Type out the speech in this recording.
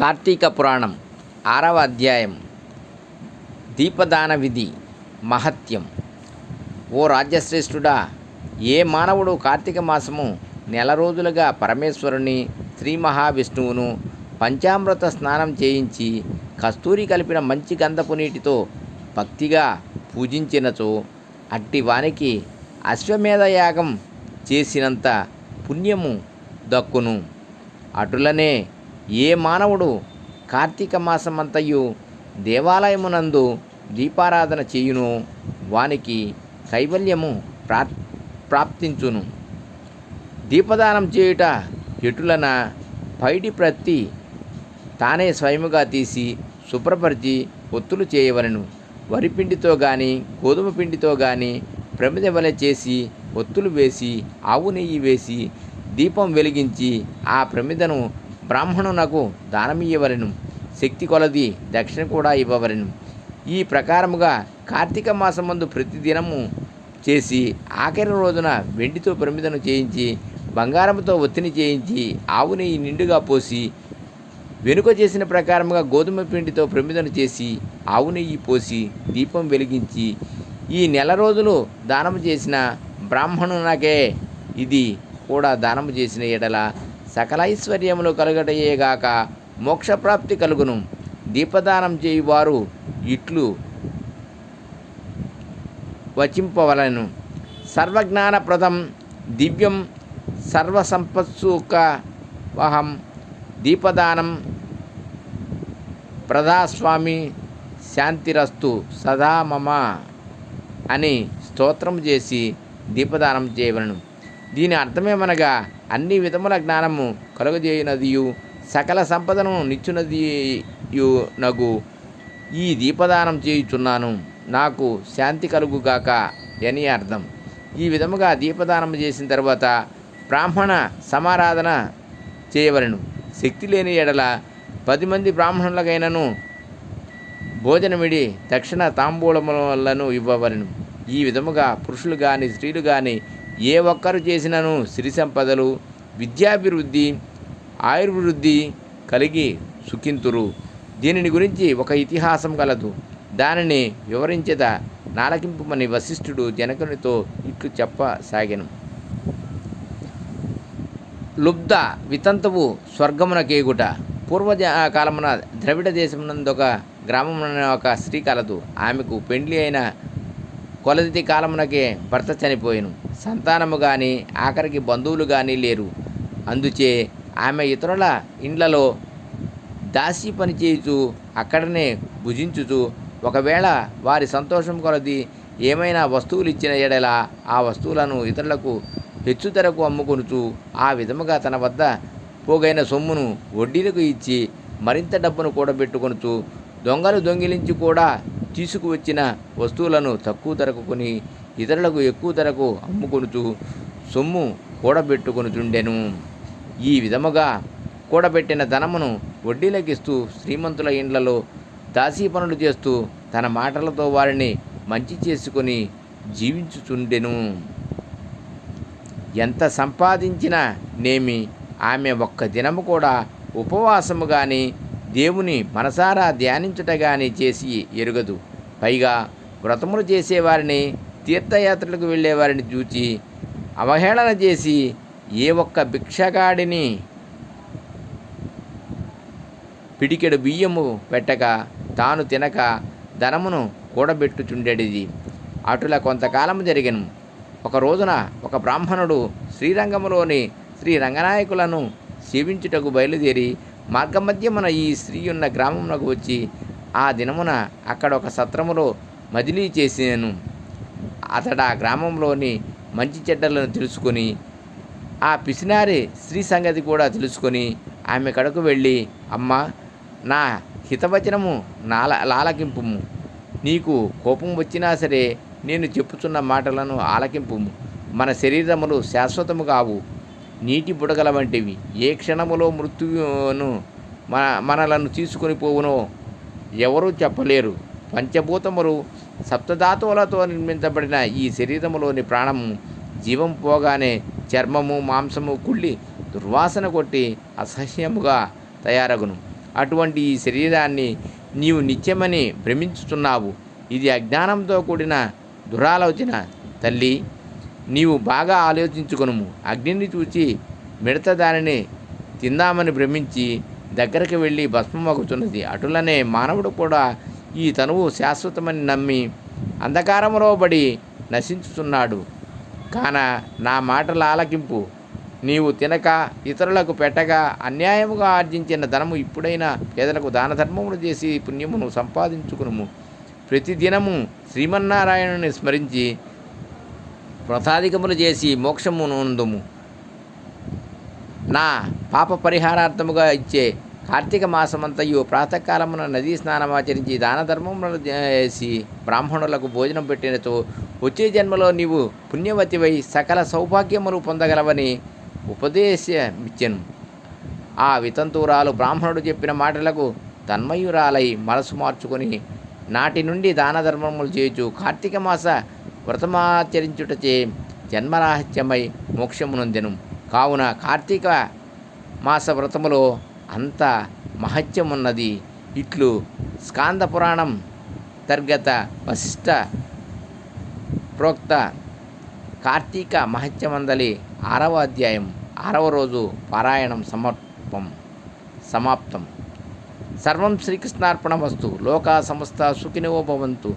కార్తీక పురాణం ఆరవ అధ్యాయం. దీపదాన విధి మహత్యం. ఓ రాజ్యశ్రేష్ఠుడా ఏ మానవుడు కార్తీక మాసము నెల రోజులుగా పరమేశ్వరుని శ్రీ మహావిష్ణువును పంచామృత స్నానం చేయించి కస్తూరి కలిపిన మంచి గంధపు నీటితో భక్తిగా పూజించినచో అట్టి వానికి అశ్వమేధ యాగం చేసినంత పుణ్యము దక్కును. అటులనే ఏ మానవుడు కార్తీక మాసమంతయు దేవాలయమునందు దీపారాధన చేయును వానికి కైవల్యము ప్రా ప్రాప్తించును. దీపదానం చేయుట ఎటులన పైడి ప్రతి తానే స్వయముగా తీసి శుభ్రపరిచి ఒత్తులు చేయవలను. వరిపిండితో కానీ గోధుమ పిండితో కానీ ప్రమిద వలె చేసి ఒత్తులు వేసి ఆవు నెయ్యి వేసి దీపం వెలిగించి ఆ ప్రమిదను బ్రాహ్మణునకు దానమియ్యవలెను. శక్తి కొలది దక్షిణ కూడా ఇవ్వవలెను. ఈ ప్రకారముగా కార్తీక మాసమందు ప్రతిదినము చేసి ఆఖరి రోజున వెండితో ప్రమిదను చేయించి బంగారంతో ఒత్తిని చేయించి ఆవు నెయ్యి నిండుగా పోసి వెనుక చేసిన ప్రకారముగా గోధుమ పిండితో ప్రమిదను చేసి ఆవు నెయ్యి పోసి దీపం వెలిగించి ఈ నెల రోజులు దానము చేసిన బ్రాహ్మణునకే ఇది కూడా దానము చేసిన ఎడల సకల ఐశ్వర్యములు కలుగటయేగాక మోక్షప్రాప్తి కలుగును. దీపదానం చేయువారు ఇట్లు వచింపవలను. సర్వజ్ఞానప్రదం దివ్యం సర్వసంపత్సుఖవహం దీపదానం ప్రదాస్వామి శాంతిరస్తు సదా మమ అని స్తోత్రం చేసి దీపదానం చేయవలను. దీని అర్థమేమనగా అన్ని విధముల జ్ఞానము కలుగజేయునదియు సకల సంపదను నిచ్చునదియు నగు. ఈ దీపదానం చేయుచున్నాను. నాకు శాంతి కలుగుగాక అని అర్థం. ఈ విధముగా దీపదానం చేసిన తర్వాత బ్రాహ్మణ సమారాధన చేయవలను. శక్తి లేని ఎడల పది మంది బ్రాహ్మణులకైనను భోజనమిడి దక్షిణ తాంబూలములను ఇవ్వవలను. ఈ విధముగా పురుషులు కానీ స్త్రీలు కానీ ఏ ఒక్కరు చేసినను సిరి సంపదలు విద్యాభివృద్ధి ఆయుర్వృద్ధి కలిగి సుఖింతురు. దీనిని గురించి ఒక ఇతిహాసం కలదు. దానిని వివరించేద నాలకింపుమని వశిష్ఠుడు జనకునితో ఇట్లు చెప్పసాగెను. లుబ్ధ వితంతువు స్వర్గమునకేగుట. పూర్వ కాలమున ద్రవిడ దేశమునందు ఒక గ్రామమున ఒక స్త్రీ కలదు ఆమెకు పెండ్లి అయిన కొలది కాలమునకే భర్త చనిపోయాను. సంతానము కానీ ఆఖరికి బంధువులు కానీ లేరు. అందుచే ఆమె ఇతరుల ఇండ్లలో దాసి పనిచేయుచు అక్కడనే భుజించుచు ఒకవేళ వారి సంతోషం కొలది ఏమైనా వస్తువులు ఇచ్చిన ఎడల ఆ వస్తువులను ఇతరులకు హెచ్చు ధరకు అమ్ముకొనుచు ఆ విధముగా తన వద్ద పోగైన సొమ్మును వడ్డీలకు ఇచ్చి మరింత డబ్బును కూడబెట్టుకొనుచు దొంగలు దొంగిలించి కూడా తీసుకువచ్చిన వస్తువులను తక్కువ ధరకు కొని ఇతరులకు ఎక్కువ ధరకు అమ్ముకొనుచు సొమ్ము కూడబెట్టుకొనుచుండెను. ఈ విధముగా కూడబెట్టిన ధనమును వడ్డీలకిస్తూ శ్రీమంతుల ఇండ్లలో దాసీ పనులు చేస్తూ తన మాటలతో వారిని మంచి చేసుకొని జీవించుచుండెను. ఎంత సంపాదించినా నేమి ఆమె ఒక్క దినము కూడా ఉపవాసము కానీ దేవుని మనసారా ధ్యానించుటగాని చేసి ఎరుగదు. పైగా వ్రతములు చేసేవారిని తీర్థయాత్రలకు వెళ్ళేవారిని చూచి అవహేళన చేసి ఏ ఒక్క భిక్షగాడిని పిడికెడు బియ్యము పెట్టక తాను తినక ధనమును కూడబెట్టుచుండేది అటుల కొంతకాలము జరిగను. ఒక రోజున ఒక బ్రాహ్మణుడు శ్రీరంగములోని శ్రీ రంగనాయకులను సేవించుటకు బయలుదేరి మార్గమధ్యమున ఈ స్త్రీ ఉన్న గ్రామమునకు వచ్చి ఆ దినమున అక్కడ ఒక సత్రములో మదిలీ చేసాను. అతడు ఆ గ్రామంలోని మంచి చెడ్డలను తెలుసుకొని ఆ పిసినారి స్త్రీ సంగతి కూడా తెలుసుకొని ఆమె కడకు వెళ్ళి అమ్మ నా హితవచనము నాల లాలకింపుము. నీకు కోపం వచ్చినా సరే నేను చెప్పుచున్న మాటలను ఆలకింపుము. మన శరీరములు శాశ్వతము కావు. నీటి బుడగల వంటివి ఏ క్షణములో మృత్యువును మన మనలను తీసుకొని పోవునో ఎవరూ చెప్పలేరు. పంచభూతములు సప్తధాతువులతో నిర్మించబడిన ఈ శరీరములోని ప్రాణము జీవం పోగానే చర్మము మాంసము కుళ్ళి దుర్వాసన కొట్టి అసహ్యముగా తయారగును. అటువంటి ఈ శరీరాన్ని నీవు నిత్యమని భ్రమించుతున్నావు ఇది అజ్ఞానంతో కూడిన దురాలోచన తల్లి. నీవు బాగా ఆలోచించుకొనుము. అగ్నిని చూచి మిడత దానిని తిందామని భ్రమించి దగ్గరికి వెళ్ళి భస్మమగుతున్నది అటులనే మానవుడు కూడా ఈ తనువు శాశ్వతమని నమ్మి అంధకారంలో పడి నశించుతున్నాడు. కాన నా మాటల ఆలకింపు. నీవు తినక ఇతరులకు పెట్టగా అన్యాయముగా ఆర్జించిన ధనము ఇప్పుడైనా పేదలకు దాన ధర్మములు చేసి పుణ్యమును సంపాదించుకునుము. ప్రతిదినము శ్రీమన్నారాయణుని స్మరించి వ్రతాధికములు చేసి మోక్షము నొందుము. నా పాప పరిహారార్థముగా ఇచ్చే కార్తీక మాసమంతయు ప్రాతకాలమున నదీ స్నానం ఆచరించి దాన ధర్మములను చేసి బ్రాహ్మణులకు భోజనం పెట్టినతో వచ్చే జన్మలో నీవు పుణ్యవతివై సకల సౌభాగ్యములు పొందగలవని ఉపదేశమిచ్చెను. ఆ వితంతువురాలు బ్రాహ్మణుడు చెప్పిన మాటలకు తన్మయురాలై మనసు మార్చుకొని నాటి నుండి దాన ధర్మములు చేయొచ్చు కార్తీక మాస వ్రతమాచరించుటచే జన్మరాహిత్యమై మోక్షమునందెను. కావున కార్తీక మాస వ్రతములో అంత మహత్యమున్నది. ఇట్లు స్కాంద పురాణం తర్గత వశిష్ట ప్రోక్త కార్తీక మహత్యమందలి ఆరవ అధ్యాయం ఆరవ రోజు పారాయణం సమర్పం సమాప్తం. సర్వం శ్రీకృష్ణార్పణ వస్తు లోకా సంస్థ సుఖినో భవంతు.